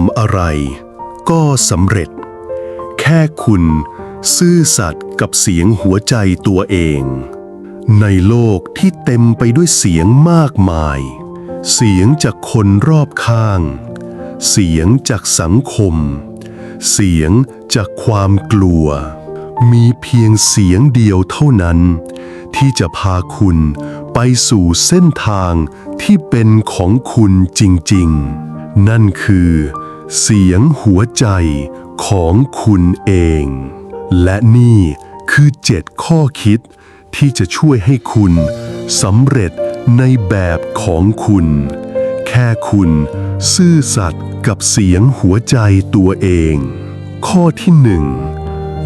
ำอะไรก็สำเร็จ แค่คุณซื่อสัตย์กับเสียงหัวใจตัวเอง ในโลกที่เต็มไปด้วยเสียงมากมาย เสียงจากคนรอบข้าง เสียงจากสังคม เสียงจากความกลัว มีเพียงเสียงเดียวเท่านั้น ที่จะพาคุณไปสู่เส้นทางที่เป็นของคุณจริง ๆ นั่นคือ เสียงหัวใจของคุณเอง และนี่คือเจ็ดข้อคิดที่จะช่วยให้คุณสำเร็จในแบบของคุณ แค่คุณซื่อสัตย์กับเสียงหัวใจตัวเอง ข้อที่หนึ่ง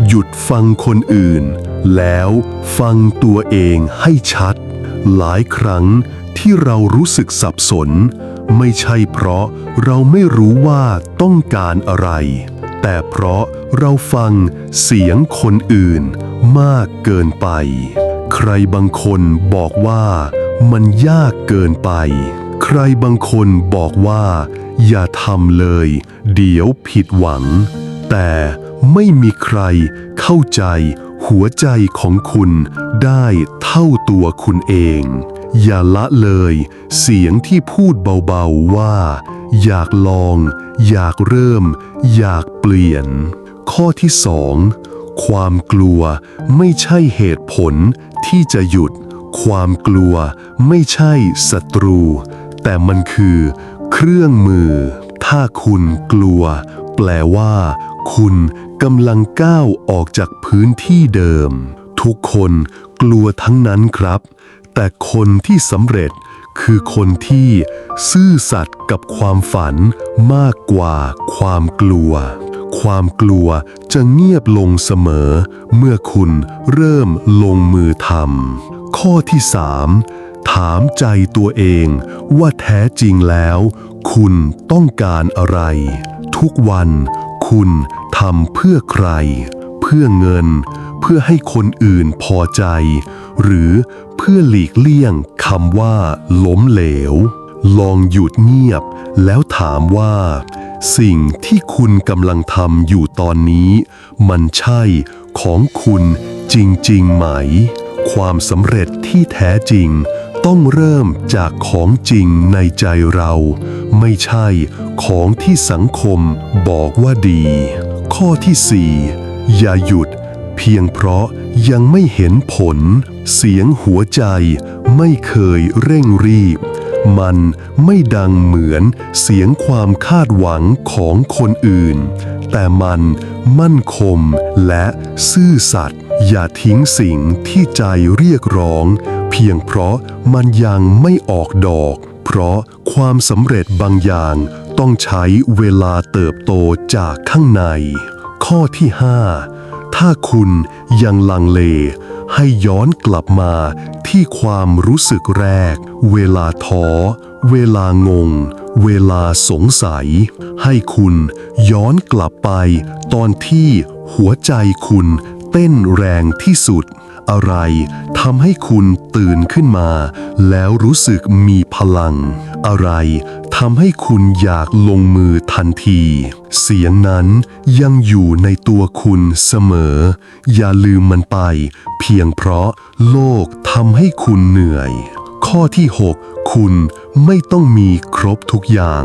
หยุดฟังคนอื่น แล้วฟังตัวเองให้ชัด หลายครั้งที่เรารู้สึกสับสน ไม่ใช่เพราะเราไม่รู้ว่าต้องการอะไร แต่เพราะเราฟังเสียงคนอื่นมากเกินไป ใครบางคนบอกว่ามันยากเกินไป ใครบางคนบอกว่า อย่าทำเลย เดี๋ยวผิดหวัง แต่ไม่มีใครเข้าใจหัวใจของคุณได้เท่าตัวคุณเอง อย่าละเลย เสียงที่พูดเบาๆว่า อยากลอง อยากเริ่ม อยากเปลี่ยน ข้อที่สองความกลัวไม่ใช่เหตุผลที่จะหยุด ความกลัวไม่ใช่ศัตรู แต่มันคือ เครื่องมือ ถ้าคุณกลัว แปลว่า คุณกำลังก้าวออกจากพื้นที่เดิม ทุกคนกลัวทั้งนั้นครับ แต่คนที่สำเร็จคือคนที่ซื่อสัตย์กับความฝันมากกว่าความกลัว ความกลัวจะเงียบลงเสมอ เมื่อคุณเริ่มลงมือทำข้อที่สามถามใจตัวเองว่าแท้จริงแล้ว คุณต้องการอะไร ทุกวันคุณทำเพื่อใคร เพื่อเงิน เพื่อให้คนอื่นพอใจ หรือเพื่อหลีกเลี่ยงคำว่า ล้มเหลว ลองหยุดเงียบ แล้วถามว่า สิ่งที่คุณกำลังทำอยู่ตอนนี้ มันใช่ของคุณจริง ๆ ไหม ความสำเร็จที่แท้จริง ต้องเริ่มจากของจริงในใจเรา ไม่ใช่ของที่สังคมบอกว่าดี ข้อที่สี่อย่าหยุดเพียงเพราะยังไม่เห็นผล เสียงหัวใจไม่เคยเร่งรีบ มันไม่ดังเหมือนเสียงความคาดหวังของคนอื่น แต่มันมั่นคงและซื่อสัตย์อย่าทิ้งสิ่งที่ใจเรียกร้อง เพียงเพราะมันยังไม่ออกดอก เพราะความสำเร็จบางอย่างต้องใช้เวลาเติบโตจากข้างใน ข้อที่ 5 ถ้าคุณยังลังเล ให้ย้อนกลับมาที่ความรู้สึกแรก เวลาท้อ เวลางง เวลาสงสัย ให้คุณย้อนกลับไปตอนที่หัวใจคุณเต้นแรงที่สุด อะไรทำให้คุณตื่นขึ้นมา แล้วรู้สึกมีพลัง อะไรทำให้คุณอยากลงมือทันที เสียงนั้นยังอยู่ในตัวคุณเสมอ อย่าลืมมันไป เพียงเพราะโลกทำให้คุณเหนื่อย ข้อที่ 6 คุณไม่ต้องมีครบทุกอย่าง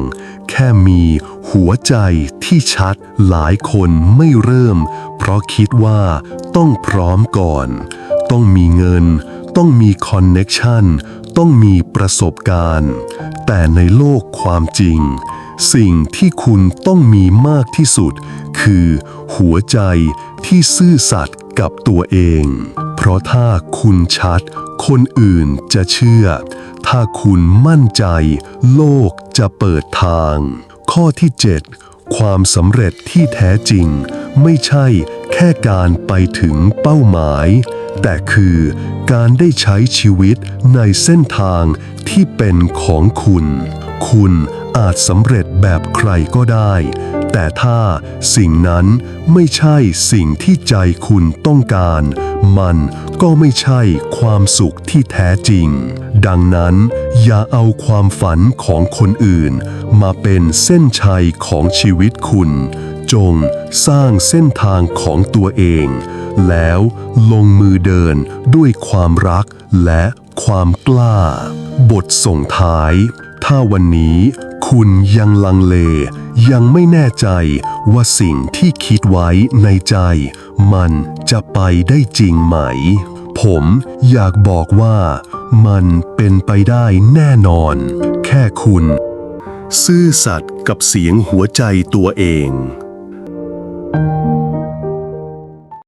แค่มีหัวใจที่ชัดหลายคนไม่เริ่ม เพราะคิดว่าต้องพร้อมก่อน ต้องมีเงิน ต้องมีคอนเน็กชันต้องมีประสบการณ์ แต่ในโลกความจริง สิ่งที่คุณต้องมีมากที่สุด คือหัวใจที่ซื่อสัตย์กับตัวเอง เพราะถ้าคุณชัด คนอื่นจะเชื่อ ถ้าคุณมั่นใจ โลกจะเปิดทาง ข้อที่ 7 ความสำเร็จที่แท้จริง ไม่ใช่แค่การไปถึงเป้าหมาย แต่คือการได้ใช้ชีวิตในเส้นทางที่เป็นของคุณ คุณอาจสำเร็จแบบใครก็ได้ แต่ถ้าสิ่งนั้นไม่ใช่สิ่งที่ใจคุณต้องการ มันก็ไม่ใช่ความสุขที่แท้จริง ดังนั้นอย่าเอาความฝันของคนอื่น มาเป็นเส้นชัยของชีวิตคุณ จงสร้างเส้นทางของตัวเอง แล้วลงมือเดินด้วยความรักและความกล้า บทส่งท้าย ถ้าวันนี้คุณยังลังเล ยังไม่แน่ใจว่าสิ่งที่คิดไว้ในใจ มันจะไปได้จริงไหม ผมอยากบอกว่ามันเป็นไปได้แน่นอน แค่คุณ ซื่อสัตย์กับเสียงหัวใจตัวเอง